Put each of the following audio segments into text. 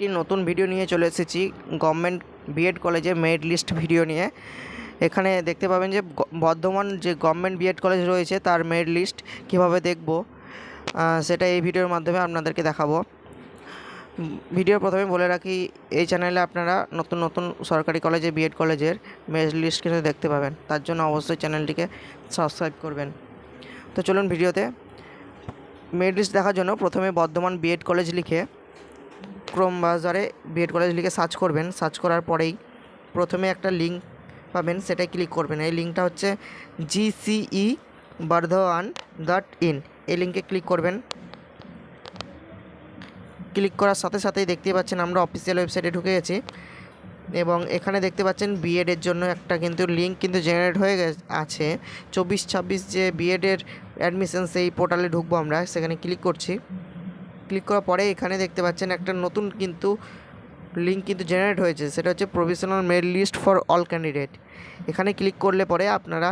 একটি নতুন ভিডিও নিয়ে চলে এসেছি। গভর্নমেন্ট বিএড কলেজে মেরিট লিস্ট ভিডিও নিয়ে। এখানে দেখতে পাবেন যে বর্ধমান যে গভর্নমেন্ট বিএড কলেজ রয়েছে তার মেরিট লিস্ট কীভাবে দেখব সেটা এই ভিডিওর মাধ্যমে আপনাদেরকে দেখাবো। উম, ভিডিওর প্রথমে বলে রাখি এই চ্যানেলে আপনারা নতুন নতুন সরকারি কলেজে বিএড কলেজের মেরিট লিস্ট কিন্তু দেখতে পাবেন। তার জন্য অবশ্যই চ্যানেলটিকে সাবস্ক্রাইব করবেন। তো চলুন ভিডিওতে। মেরিট লিস্ট দেখার জন্য প্রথমে বর্ধমান বিএড কলেজ লিখে ক্রোম ব্রাউজারে বিএড কলেজ লিখে সার্চ করবেন। সার্চ করার পরেই প্রথমে একটা লিঙ্ক পাবেন সেটাই ক্লিক করবেন। এই লিঙ্কটা হচ্ছে জিসিই বর্ধমান ডট ইন এই লিঙ্কে ক্লিক করবেন। ক্লিক করার সাথে সাথেই দেখতে পাচ্ছেন আমরা অফিসিয়াল ওয়েবসাইটে ঢুকে গেছি এবং এখানে দেখতে পাচ্ছেন বিএডের জন্য একটা কিন্তু লিঙ্ক কিন্তু জেনারেট হয়ে গেছে, আছে। চব্বিশ ছাব্বিশ যে বিএডের অ্যাডমিশন সেই পোর্টালে ঢুকবো আমরা, সেখানে ক্লিক করছি। ক্লিক করার পরে এখানে দেখতে পাচ্ছেন একটা নতুন কিন্তু লিঙ্ক কিন্তু জেনারেট হয়েছে। সেটা হচ্ছে provisional merit list for all candidate. এখানে ক্লিক করলে পরে আপনারা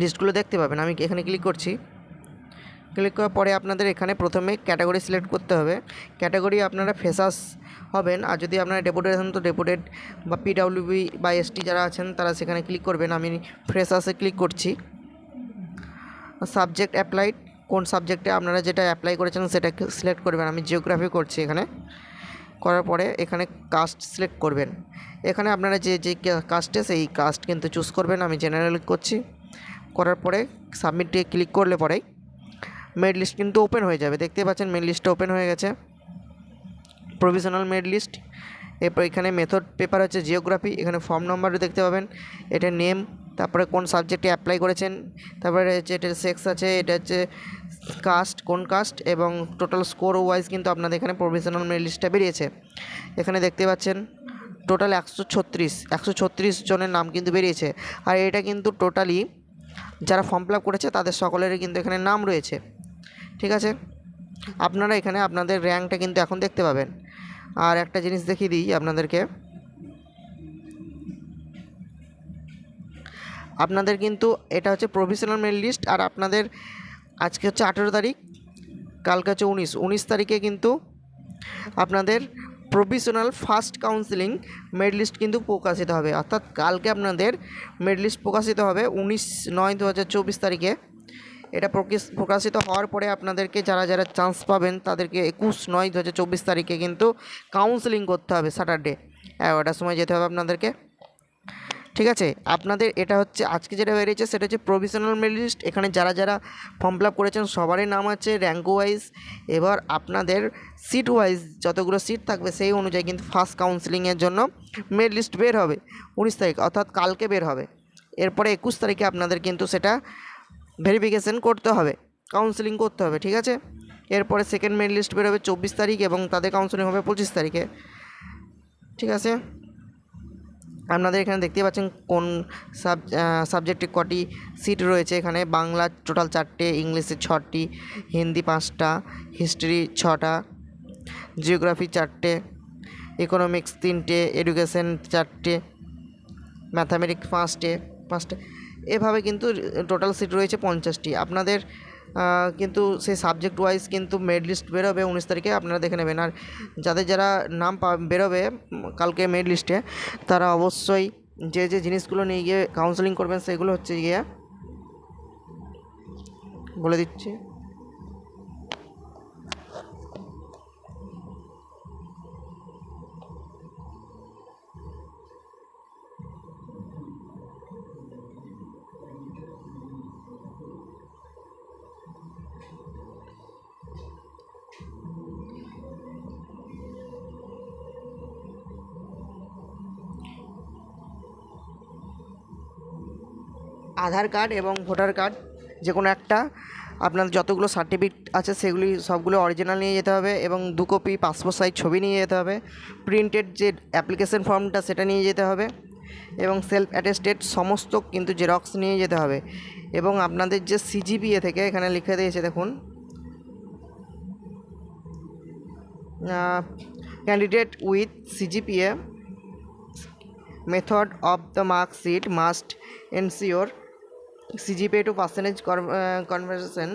লিস্টগুলো দেখতে পাবেন। আমি এখানে ক্লিক করছি। ক্লিক করার পরে আপনাদের এখানে প্রথমে ক্যাটাগরি সিলেক্ট করতে হবে। ক্যাটাগরি আপনারা ফেসাস হবেন। আর যদি আপনারা ডেপুটেড হন তো ডেপুটেড বা পিডাব্লিউবি বা এসটি যারা আছেন, তারা সেখানে ক্লিক করবেন। আমি ফ্রেশাসে ক্লিক করছি। সাবজেক্ট অ্যাপ্লাইড কোন সাবজেক্টে আপনারা যেটা অ্যাপ্লাই করেছেন সেটা সিলেক্ট করবেন। আমি জিওগ্রাফি করছি এখানে। করার পরে এখানে কাস্ট সিলেক্ট করবেন। এখানে আপনারা যে যে কাস্টে সেই কাস্ট কিন্তু চুজ করবেন। আমি জেনারেল করছি। করার পরে সাবমিটে ক্লিক করলে পরেই মেড লিস্ট কিন্তু ওপেন হয়ে যাবে। দেখতে পাচ্ছেন মেড লিস্টটা ওপেন হয়ে গেছে। প্রভিশনাল মেড লিস্ট এরপর এখানে মেথড পেপার হচ্ছে জিওগ্রাফি এখানে ফর্ম নাম্বারও দেখতে পাবেন। এটা নেম তারপরে কোন সাবজেক্টে অ্যাপ্লাই করেছেন? তারপরে হচ্ছে এটা সেক্স আছে, এটা হচ্ছে কাস্ট কোন কাস্ট এবং টোটাল স্কোর ওয়াইজ কিন্তু আপনাদের এখানে প্রভিশনাল মেরিট লিস্টটা বেরিয়েছে। এখানে দেখতে পাচ্ছেন টোটাল একশো ছত্রিশ। একশো ছত্রিশ জনের নাম কিন্তু বেরিয়েছে। আর এটা কিন্তু টোটালি যারা ফর্ম ফিল করেছে, তাদের সকলেরই কিন্তু এখানে নাম রয়েছে। ঠিক আছে? আপনারা এখানে আপনাদের র্যাঙ্কটা কিন্তু এখন দেখতে পাবেন। আর একটা জিনিস দেখিয়ে দিই আপনাদেরকে। আপনাদের কিন্তু এটা হচ্ছে প্রফেশনাল মেল লিস্ট আর আপনাদের আজকে হচ্ছে আঠেরো তারিখ, কালকে হচ্ছে উনিশ। উনিশ তারিখে কিন্তু আপনাদের professional first counselling merit list কিন্তু প্রকাশিত হবে। অর্থাৎ কালকে আপনাদের মেড লিস্ট প্রকাশিত হবে উনিশ নয় দু হাজার চব্বিশ তারিখে। এটা প্রকাশ- প্রকাশিত হওয়ার পরে আপনাদেরকে যারা যারা চান্স পাবেন তাদেরকে একুশ নয় দু হাজার চব্বিশ তারিখে কিন্তু কাউন্সিলিং করতে হবে স্যাটারডে এগারোটার সময় যেতে হবে আপনাদেরকে। ঠিক আছে? আপনাদের এটা হচ্ছে, আজকে যেটা বেরিয়েছে সেটা হচ্ছে প্রভিশনাল মেরিট লিস্ট এখানে যারা যারা ফর্ম ফিল আপ করেছেন, সবারই নাম আছে র্যাঙ্ক ওয়াইজ এবার আপনাদের সিট ওয়াইজ যতগুলো সিট থাকবে সেই অনুযায়ী কিন্তু ফার্স্ট কাউন্সিলিংয়ের জন্য মেরিট লিস্ট বের হবে, উনিশ তারিখ, অর্থাৎ কালকে বের হবে। এরপরে একুশ তারিখে আপনাদের কিন্তু সেটা ভেরিফিকেশন করতে হবে কাউন্সিলিং করতে হবে, ঠিক আছে? এরপরে সেকেন্ড মেরিট লিস্ট বেরোবে চব্বিশ তারিখ এবং তাদের কাউন্সিলিং হবে পঁচিশ তারিখে, ঠিক আছে? আপনাদের এখানে দেখতে পাচ্ছেন কোন সাব সাবজেক্টে কটি সিট রয়েছে এখানে। বাংলা টোটাল চারটে, ইংলিশে ছটি, হিন্দি পাঁচটা হিস্ট্রি ছটা জিওগ্রাফি চারটে ইকোনমিক্স তিনটে এডুকেশন চারটে ম্যাথামেটিক্স পাঁচটে পাঁচটে। এভাবে কিন্তু টোটাল সিট রয়েছে পঞ্চাশটি। আপনাদের কিন্তু সেই সাবজেক্ট ওয়াইজ কিন্তু মেড লিস্ট বেরোবে উনিশ তারিখে, আপনারা দেখে নেবেন। আর যাদের যারা নাম পা বেরোবে কালকে মেড লিস্টে তারা অবশ্যই যে যে জিনিসগুলো নিয়ে গিয়ে কাউন্সেলিং করবেন, সেগুলো হচ্ছে গিয়ে বলে দিচ্ছি। আধার কার্ড এবং ভোটার কার্ড যে কোনো একটা। আপনার যতগুলো সার্টিফিকেট আছে, সেগুলি সবগুলো অরিজিনাল নিয়ে যেতে হবে এবং দু কপি পাসপোর্ট সাইজ ছবি নিয়ে যেতে হবে। প্রিন্টেড যে অ্যাপ্লিকেশন ফর্মটা সেটা নিয়ে যেতে হবে এবং সেলফ অ্যাটেস্টেড সমস্ত কিন্তু জেরক্স নিয়ে যেতে হবে। এবং আপনাদের যে সিজিপিএ থেকে এখানে লিখে দিয়েছে, দেখুন। Candidate with CGPA method of the marksheet must ensure CGPA to percentage conversation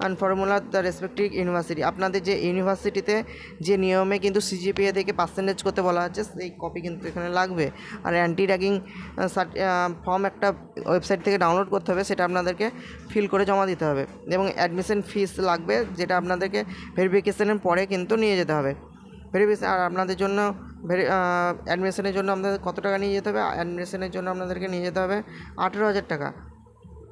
and formula the respective university আপনাদের যে ইউনিভার্সিটিতে যে নিয়মে কিন্তু সিজিপিএ থেকে পার্সেন্টেজ করতে বলা হচ্ছে, সেই কপি কিন্তু এখানে লাগবে। আর অ্যান্টি র্যাগিং ফর্ম একটা ওয়েবসাইট থেকে ডাউনলোড করতে হবে, সেটা আপনাদেরকে ফিল করে জমা দিতে হবে। এবং অ্যাডমিশন ফিস লাগবে, যেটা আপনাদেরকে ভেরিফিকেশনের পরে কিন্তু নিয়ে যেতে হবে। ভেরিফিকেশন আর আপনাদের জন্য ভেরি অ্যাডমিশনের জন্য আপনাদের কত টাকা নিয়ে যেতে হবে? অ্যাডমিশনের জন্য আপনাদেরকে নিয়ে যেতে হবে আঠেরো হাজার টাকা।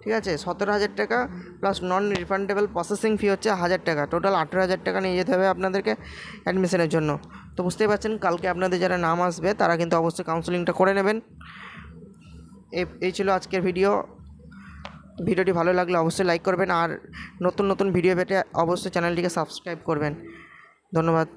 ঠিক আছে? সতেরো হাজার টাকা plus non refundable processing fee হচ্ছে হাজার টাকা। টোটাল আঠেরো হাজার টাকা নিয়ে যেতে হবে আপনাদেরকে অ্যাডমিশনের জন্য। তো বুঝতেই পারছেন, কালকে আপনাদের যারা নাম আসবে, তারা কিন্তু অবশ্যই কাউন্সেলিংটা করে নেবেন। এই ছিল আজকের ভিডিও ভিডিওটি ভালো লাগলে অবশ্যই লাইক করবেন আর নতুন নতুন ভিডিও পেতে অবশ্যই চ্যানেলটিকে সাবস্ক্রাইব করবেন। ধন্যবাদ।